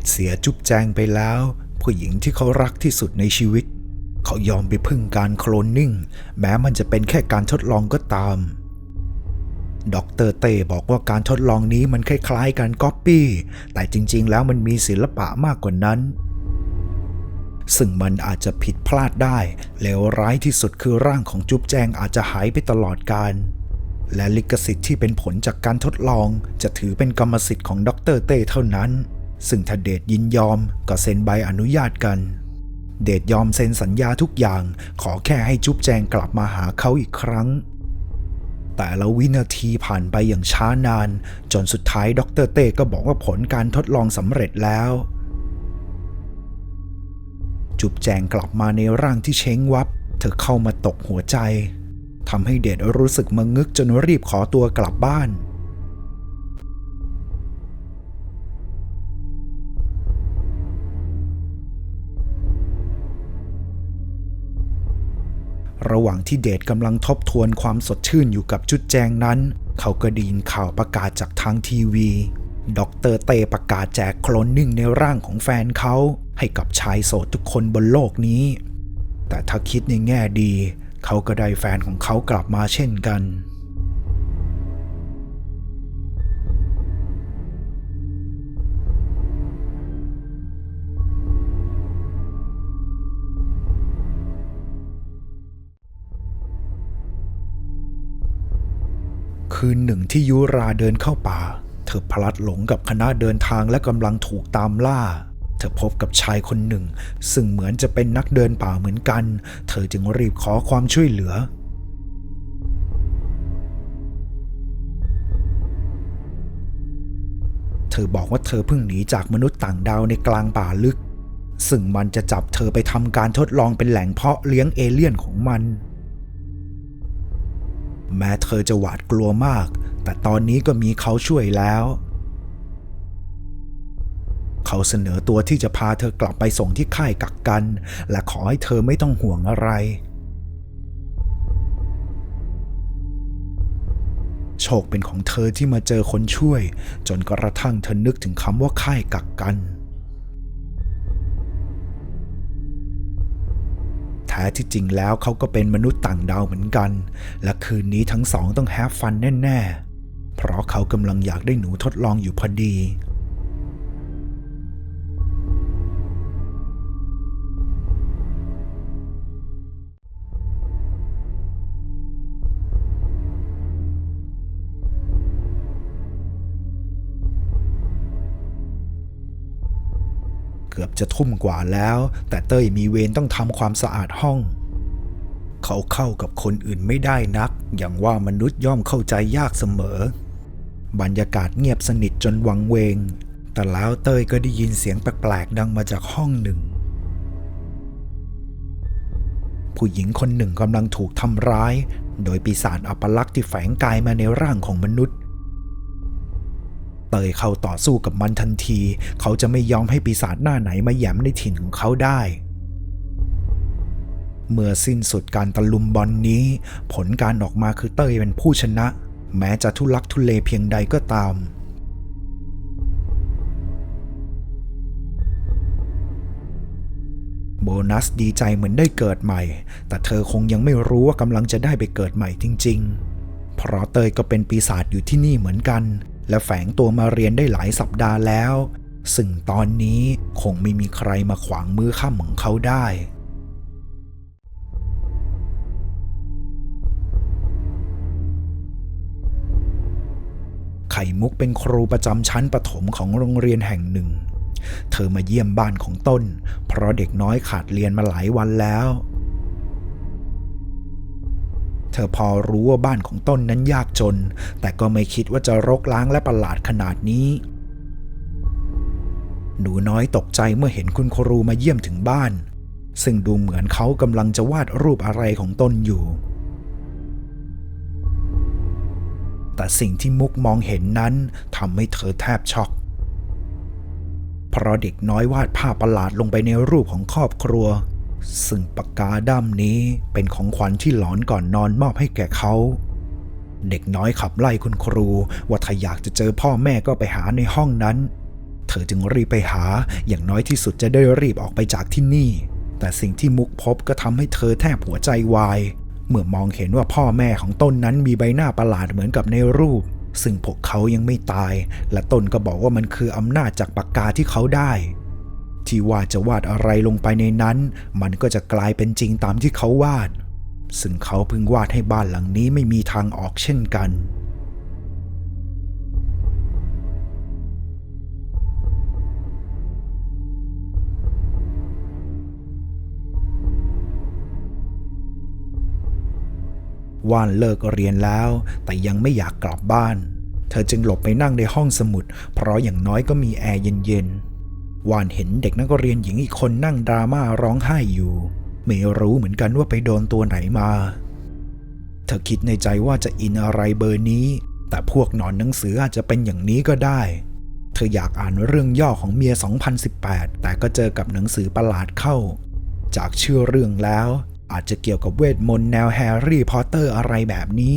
เดเสียจุ๊บแจงไปแล้ว ผู้หญิงที่เขารักที่สุดในชีวิต เขายอมไปพึ่งการโคลนนิ่ง แม้มันจะเป็นแค่การทดลองก็ตามดรเต้บอกว่าการทดลองนี้มันคล้ายๆการก๊อปปี้ แต่จริงๆ แล้วมันมีศิลปะมากกว่านั้น ซึ่งมันอาจจะผิดพลาดได้แล้วร้ายที่สุดคือร่างของจุ๊บแจงอาจจะหายไปตลอดกาลและลิขสิทธิ์ที่เป็นผลจากการทดลอง จะถือเป็นกรรมสิทธิ์ของดรเต้เท่านั้น ซึ่งถ้าเดชยินยอมก็เซ็นใบอนุญาตกัน เดชยอมเซ็นสัญญาทุกอย่าง ขอแค่ให้จุ๊บแจงกลับมาหาเขาอีกครั้ง แต่ละวินาทีผ่านไปอย่างช้านาน จนสุดท้ายด็อกเตอร์เต้ก็บอกว่าผลการทดลองสำเร็จแล้ว จุบแจงกลับมาในร่างที่เช้งวับ เธอเข้ามาตกหัวใจทำให้เดชรู้สึกมางึกจนรีบขอตัวกลับบ้าน ระหว่างที่เดชกำลังทบทวนความสดชื่นอยู่กับจุดแจงนั้น เขาก็ไดีนข่าวประกาศจากทางทีวีดรเตประกาศแจกโคลนนิ่งในร่างของแฟนเขา ให้กับชายโสดทุกคนบนโลกนี้ แต่ถ้าคิดในแง่ดี เขาก็ได้แฟนของเขากลับมาเช่นกัน คืนหนึ่งที่ยุราเดินเข้าป่า เธอพลัดหลงกับคณะเดินทางและกำลังถูกตามล่า เธอพบกับชายคนหนึ่ง ซึ่งเหมือนจะเป็นนักเดินป่าเหมือนกัน เธอจึงรีบขอความช่วยเหลือเธอบอกว่าเธอเพิ่งหนีจากมนุษย์ต่างดาวในกลางป่าลึก ซึ่งมันจะจับเธอไปทำการทดลองเป็นแหล่งเพาะเลี้ยงเอเลี่ยนของมัน แม้เธอจะหวาดกลัวมาก แต่ตอนนี้ก็มีเขาช่วยแล้ว เขาเสนอตัวที่จะพาเธอกลับไปส่งที่ค่ายกักกัน และขอให้เธอไม่ต้องห่วงอะไร โชคเป็นของเธอที่มาเจอคนช่วย จนกระทั่งเธอนึกถึงคำว่าค่ายกักกัน ท้ที่จริงแล้วเขาก็เป็นมนุษย์ต่างดาวเหมือนกัน และคืนนี้ทั้งสองต้องแฮฟฟันแน่ ๆ เพราะเขากำลังอยากได้หนูทดลองอยู่พอดี เกือบจะทุ่มกว่าแล้ว แต่เต้ยมีเวรต้องทำความสะอาดห้อง เขาเข้ากับคนอื่นไม่ได้นัก อย่างว่ามนุษย์ย่อมเข้าใจยากเสมอ บรรยากาศเงียบสนิทจนวังเวง แต่แล้วเต้ยก็ได้ยินเสียงแปลกๆดังมาจากห้องหนึ่ง ผู้หญิงคนหนึ่งกำลังถูกทำร้าย โดยปีศาจอัปลักษณ์ที่แฝงกายมาในร่างของมนุษย์ เตยเข้าต่อสู้กับมันทันที เขาจะไม่ยอมให้ปีศาจหน้าไหนมาแย้มในถิ่นของเขาได้ เมื่อสิ้นสุดการตะลุมบอลนนี้ ผลการออกมาคือเต้ยเป็นผู้ชนะ แม้จะทุลักทุเลเพียงใดก็ตามโบนัสดีใจเหมือนได้เกิดใหม่ แต่เธอคงยังไม่รู้ว่ากำลังจะได้ไปเกิดใหม่จริง ๆ เพราะเตยก็เป็นปีศาจอยู่ที่นี่เหมือนกัน และแฝงตัวมาเรียนได้หลายสัปดาห์แล้ว ซึ่งตอนนี้คงไม่มีใครมาขวางมือข้ามของเขาได้ไข่มุกเป็นครูประจำชั้นประถมของโรงเรียนแห่งหนึ่ง เธอมาเยี่ยมบ้านของต้น เพราะเด็กน้อยขาดเรียนมาหลายวันแล้ว ธอพอรู้ว่าบ้านของต้นนั้นยากจน แต่ก็ไม่คิดว่าจะรกล้างและประหลาดขนาดนี้ หนูน้อยตกใจเมื่อเห็นคุณครูมาเยี่ยมถึงบ้าน ซึ่งดูเหมือนเขากำลังจะวาดรูปอะไรของต้นอยู่ แต่สิ่งที่มุกมองเห็นนั้นทำให้เธอแทบช็อกเพราะเด็กน้อยวาดภาพประหลาดลงไปในรูปของครอบครัว ซึ่งปากกาด้ามนี้เป็นของขวัญที่หลอนก่อนนอนมอบให้แก่เขา เด็กน้อยขับไล่คุณครู ว่าถ้าอยากจะเจอพ่อแม่ก็ไปหาในห้องนั้น เธอจึงรีบไปหาอย่างน้อยที่สุดจะได้รีบออกไปจากที่นี่ แต่สิ่งที่มุกพบก็ทำให้เธอแทบหัวใจวาย เมื่อมองเห็นว่าพ่อแม่ของต้นนั้นมีใบหน้าประหลาดเหมือนกับในรูป ซึ่งพวกเขายังไม่ตาย และต้นก็บอกว่ามันคืออำนาจจากปากกาที่เขาได้ ที่ว่าจะวาดอะไรลงไปในนั้น มันก็จะกลายเป็นจริงตามที่เขาวาด ซึ่งเขาเพิ่งวาดให้บ้านหลังนี้ไม่มีทางออกเช่นกันว่านเลิกเรียนแล้ว แต่ยังไม่อยากกลับบ้าน เธอจึงหลบไปนั่งในห้องสมุด เพราะอย่างน้อยก็มีแอร์เย็นๆ วานเห็นเด็กนักเรียนหญิงอีกคนนั่งดราม่าร้องไห้อยู่ ไม่รู้เหมือนกันว่าไปโดนตัวไหนมา เธอคิดในใจว่าจะอินอะไรเบอร์นี้ แต่พวกหนอนหนังสืออาจจะเป็นอย่างนี้ก็ได้ เธออยากอ่านเรื่องย่อของเมีย 2018 แต่ก็เจอกับหนังสือประหลาดเข้า จากชื่อเรื่องแล้ว อาจจะเกี่ยวกับเวทมนต์แนวแฮร์รี่พอตเตอร์อะไรแบบนี้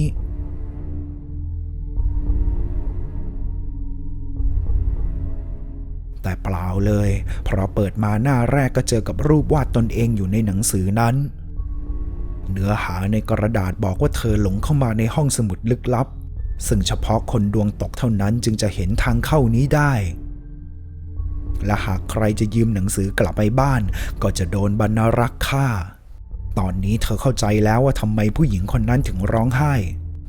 เปล่าเลย เพราะเปิดมาหน้าแรกก็เจอกับรูปวาดตนเองอยู่ในหนังสือนั้น เนื้อหาในกระดาษบอกว่าเธอหลงเข้ามาในห้องสมุดลึกลับ ซึ่งเฉพาะคนดวงตกเท่านั้นจึงจะเห็นทางเข้านี้ได้ และหากใครจะยืมหนังสือกลับไปบ้าน ก็จะโดนบรรณรักษ์ฆ่า ตอนนี้เธอเข้าใจแล้วว่าทำไมผู้หญิงคนนั้นถึงร้องไห้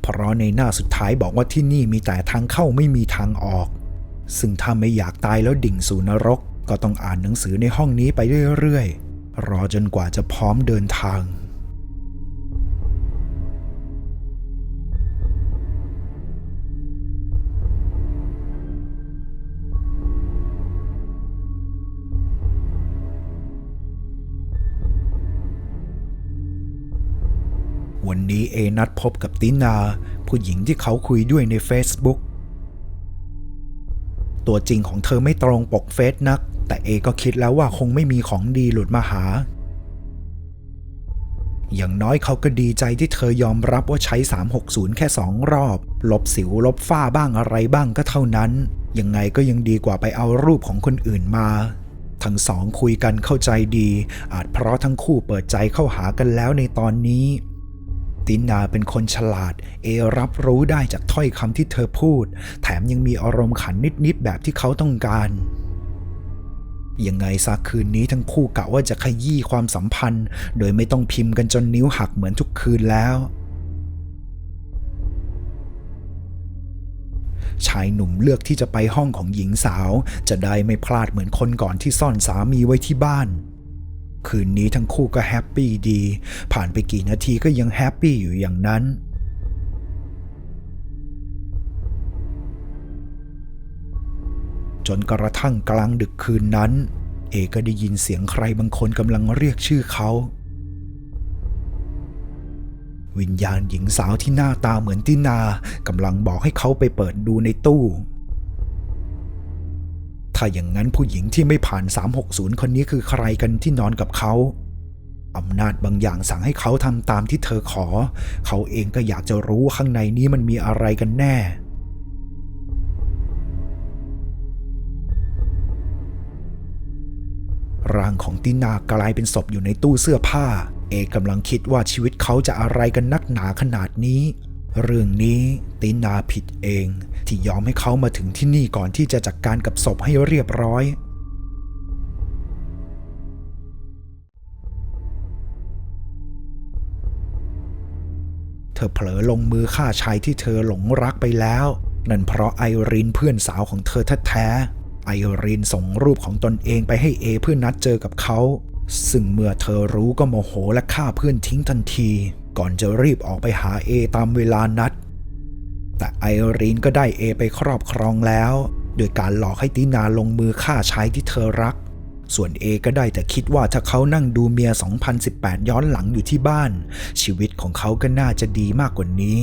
เพราะในหน้าสุดท้ายบอกว่าที่นี่มีแต่ทางเข้าไม่มีทางออก ซึ่งถ้าไม่อยากตายแล้วดิ่งสู่นรก ก็ต้องอ่านหนังสือในห้องนี้ไปเรื่อยๆ รอจนกว่าจะพร้อมเดินทาง วันนี้เอนัดพบกับตินา ผู้หญิงที่เขาคุยด้วยใน Facebook ตัวจริงของเธอไม่ตรงปกเฟซนัก แต่เอก็คิดแล้วว่าคงไม่มีของดีหลุดมาหา อย่างน้อยเขาก็ดีใจที่เธอยอมรับว่าใช้ 360 แค่สองรอบ ลบสิวลบฝ้าบ้างอะไรบ้างก็เท่านั้น ยังไงก็ยังดีกว่าไปเอารูปของคนอื่นมาทั้งสองคุยกันเข้าใจดี อาจเพราะทั้งคู่เปิดใจเข้าหากันแล้วในตอนนี้ ตินาเป็นคนฉลาด เอรับรู้ได้จากถ้อยคำที่เธอพูด แถมยังมีอารมณ์ขันนิดๆแบบที่เขาต้องการยังไงซะคืนนี้ทั้งคู่กะว่าจะขยี้ความสัมพันธ์ โดยไม่ต้องพิมพ์กันจนนิ้วหักเหมือนทุกคืนแล้ว ชายหนุ่มเลือกที่จะไปห้องของหญิงสาว จะได้ไม่พลาดเหมือนคนก่อนที่ซ่อนสามีไว้ที่บ้าน คืนนี้ทั้งคู่ก็แฮปปี้ดี ผ่านไปกี่นาทีก็ยังแฮปปี้อยู่อย่างนั้นจนกระทั่งกลางดึกคืนนั้น เอก็ได้ยินเสียงใครบางคนกำลังเรียกชื่อเขา วิญญาณหญิงสาวที่หน้าตาเหมือนตินากำลังบอกให้เขาไปเปิดดูในตู้ ถ้าอย่างนั้นผู้หญิงที่ไม่ผ่าน 360 คนนี้คือใครกันที่นอนกับเขา อำนาจบางอย่างสั่งให้เขาทำตามที่เธอขอ เขาเองก็อยากจะรู้ข้างในนี้มันมีอะไรกันแน่ร่างของตินากลายเป็นศพอยู่ในตู้เสื้อผ้า เอกกำลังคิดว่าชีวิตเขาจะอะไรกันนักหนาขนาดนี้ เรื่องนี้ตินาผิดเองที่ยอมให้เขามาถึงที่นี่ก่อนที่จะจัดกการกับศพให้เรียบร้อยเธอเผลอลงมือฆ่าชายที่เธอหลงรักไปแล้ว นั่นเพราะไอรินเพื่อนสาวของเธอแท้ๆไอรินส่งรูปของตนเองไปให้เอเพื่อนัดเจอกับเขา ซึ่งเมื่อเธอรู้ก็โมโหและฆ่าเพื่อนทิ้งทันที ก่อนจะรีบออกไปหาเอตามเวลานัด แต่ไอรีนก็ได้เอไปครอบครองแล้ว โดยการหลอกให้ตินาลงมือฆ่าชายที่เธอรัก ส่วนเอก็ได้แต่คิดว่าถ้าเขานั่งดูเมีย 2018 ย้อนหลังอยู่ที่บ้าน ชีวิตของเขาก็น่าจะดีมากกว่านี้